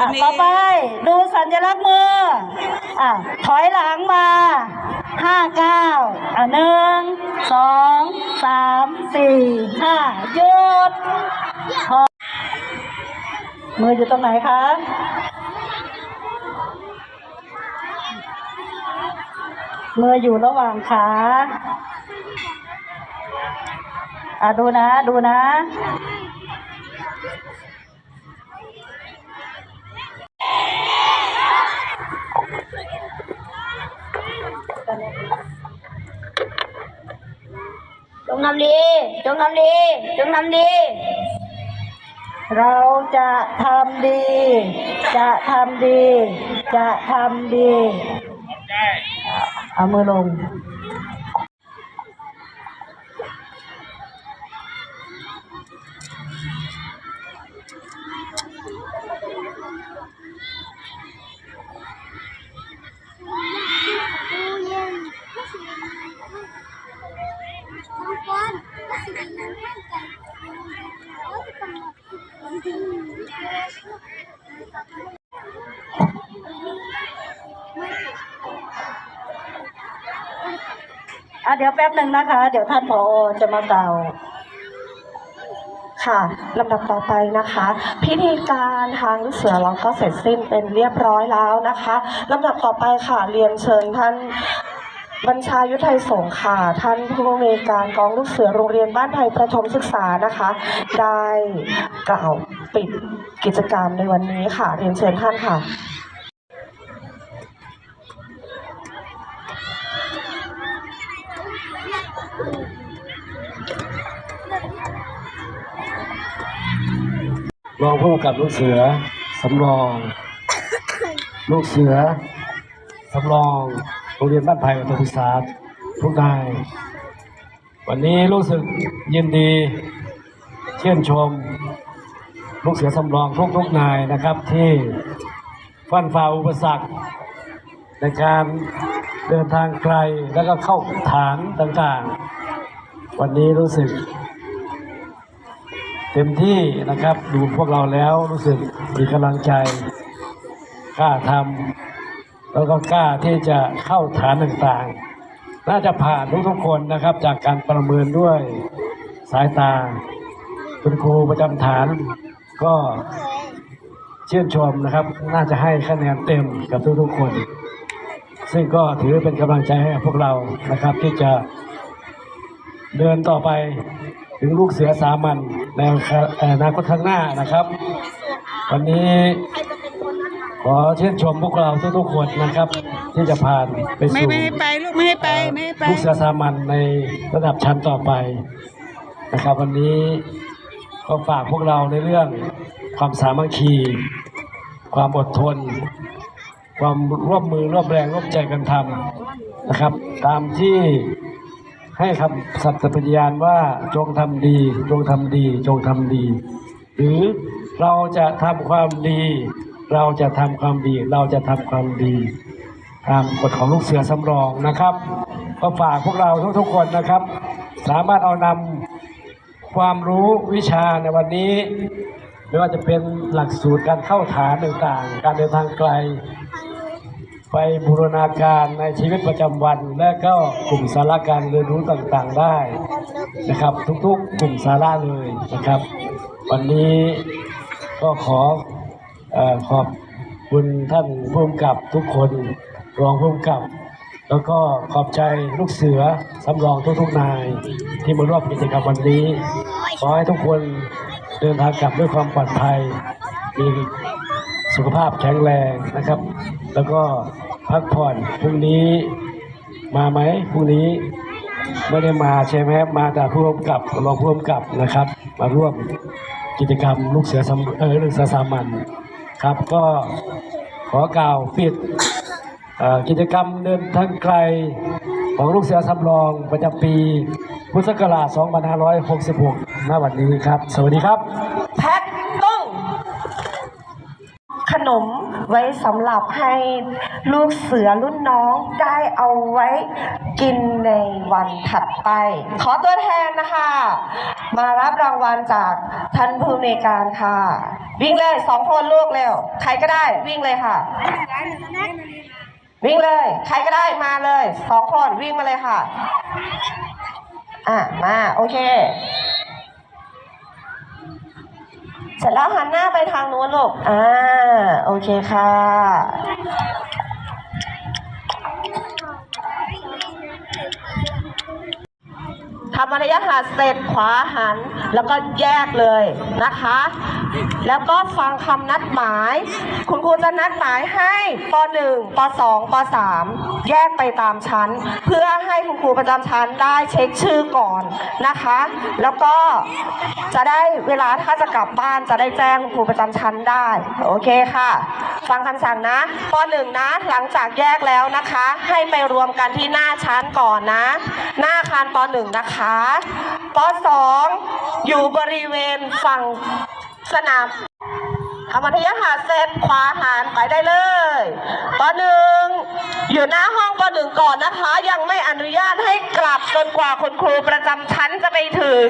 อะต่อไปดูสัญลักษณ์มืออะถอยหลังมาห้าเก้าอะหนึ่งสองสามสี่ห้าหยุดพอมืออยู่ตรงไหนคะมืออยู่ระหว่างขาอะดูนะ ดูนะ งทำดี จงทำดี จงทำดี เราจะทำดี จะทำดี จะทำดีอะเอามือลง อะเดี๋ยวแป๊บหนึ่งนะคะ เดี๋ยวท่านผอจะมากล่าวค่ะลำดับต่อไปนะคะ พิธีการทางลูกเสือเราก็เสร็จสิ้นเป็นเรียบร้อยแล้วนะคะลำดับต่อไปค่ะเรียนเชิญท่านบัญชายุทธไทยสงค่ะท่านผู้อำนวยการกองลูกเสือโรงเรียนบ้านไทยประถมศึกษานะคะ ได้กล่าวปิดกิจกรรมในวันนี้ค่ะ เรียนเชิญท่านค่ะ รองผู้กำกับลูกเสือสำรอง ลูกเสือสำรองโรงเรียนบ้านไผ่อุตศึกษาทุกนาย วันนี้รู้สึกยินดีเชื่นชม ลูกเสือสำรองทุกทุกนายนะครับที่ฟันฝ่าอุปสรรค ในการเดินทางไกลแล้วก็เข้าฐานต่างๆ วันนี้รู้สึก เต็มที่นะครับ ดูพวกเราแล้วรู้สึกมีกำลังใจกล้าทำแล้วก็กล้าที่จะเข้าฐานต่างๆ น่าจะผ่านทุกๆคนนะครับ จากการประเมินด้วยสายตา คุณครูประจำฐานก็เชื่นชมนะครับ น่าจะให้คะแนนเต็มกับทุกๆคน ซึ่งก็ถือเป็นกำลังใจให้พวกเรานะครับที่จะ เดินต่อไปถึงลูกเสือสามัญในอนาคตข้างหน้านะครับ วันนี้ขอเชิญชมพวกเราทุกๆคนนะครับ ที่จะผ่านไปไม่สู่ไม่ให้ไปลูกไม่ให้ไปไม่ให้ไปลูกเสือสามัญในระดับชั้นต่อไปนะครับ วันนี้ก็ฝากพวกเราในเรื่องความสามัคคี ความอดทน ความร่วมมือร่วมแรงร่วมใจกันทำนะครับ ตามที่ ให้คำสัตย์ปฏิญาณว่าจงทำดี จงทำดี จงทำดี หรือเราจะทำความดี เราจะทำความดี เราจะทำความดีตามกฎของลูกเสือสำรองนะครับก็ฝากพวกเราทุกๆคนนะครับ สามารถเอานำความรู้วิชาในวันนี้ ไม่ว่าจะเป็นหลักสูตรการเข้าฐานต่างๆ การเดินทางไกล ไปบูรณาการในชีวิตประจำวัน และก็กลุ่มสาระการเรียนรู้ต่างๆได้นะครับ ทุกๆ กลุ่มสาระเลยนะครับ วันนี้ก็ขออขอบคุณท่านผู้กำกับทุกคนรองผู้กำกับ แล้วก็ขอบใจลูกเสือสำรองทุกๆนาย ที่มาร่วมกิจกรรมวันนี้ ขอให้ทุกคนเดินทางกลับด้วยความปลอดภัยมีสุขภาพแข็งแรงนะครับ แล้วก็ พักผ่อนพรุ่งนี้มาไหมพรุ่งนี้ไม่ได้มาใช่ไหมมาแต่ผู้กำกับรองผู้กำกับนะครับ มาร่วมกิจกรรมลูกเสือสำเออลูกเสือสามัญครับ ก็ขอกล่าวปิดกิจกรรมเดินทางไกลของลูกเสือสำรองประจำปีพุทธศักราช 2566ณวันนี้ครับ สวัสดีครับ แพ็คต้องขนมไว้สำหรับให้ ลูกเสือรุ่นน้องได้เอาไว้กินในวันถัดไป ขอตัวแทนนะคะ มารับรางวัลจากท่านผู้ในการค่ะ วิ่งเลยสองคนลูกเร็ว ใครก็ได้วิ่งเลยค่ะ วิ่งเลย ใครก็ได้มาเลยสองคนวิ่งมาเลยค่ะ อะ มา โอเคเสร็จแล้วหันหน้าไปทางนู้นลูก อ่า โอเคค่ะ ทำอารยหัสเสร็จขวาหัน แล้วก็แยกเลยนะคะ แล้วก็ฟังคำนัดหมาย คุณครูจะนัดหมายให้ป .1 ป .2 ป .3 แยกไปตามชั้น เพื่อให้คุณครูประจำชั้นได้เช็คชื่อก่อนนะคะ แล้วก็จะได้เวลาถ้าจะกลับบ้านจะได้แจ้งคุณครูประจำชั้นได้ โอเคค่ะ ฟังคำสั่งนะป .1 นะหลังจากแยกแล้วนะคะ ให้ไปรวมกันที่หน้าชั้นก่อนนะ หน้าอาคารป .1 นะคะป .2 อยู่บริเวณฝั่งสนามอมัธยหาเสร็จขวาหันไปได้เลยปหนึ่งอยู่หน้าห้องปหนึ่งก่อนนะคะ ยังไม่อนุญาตให้กลับจนกว่าคุณครูประจำชั้นจะไปถึง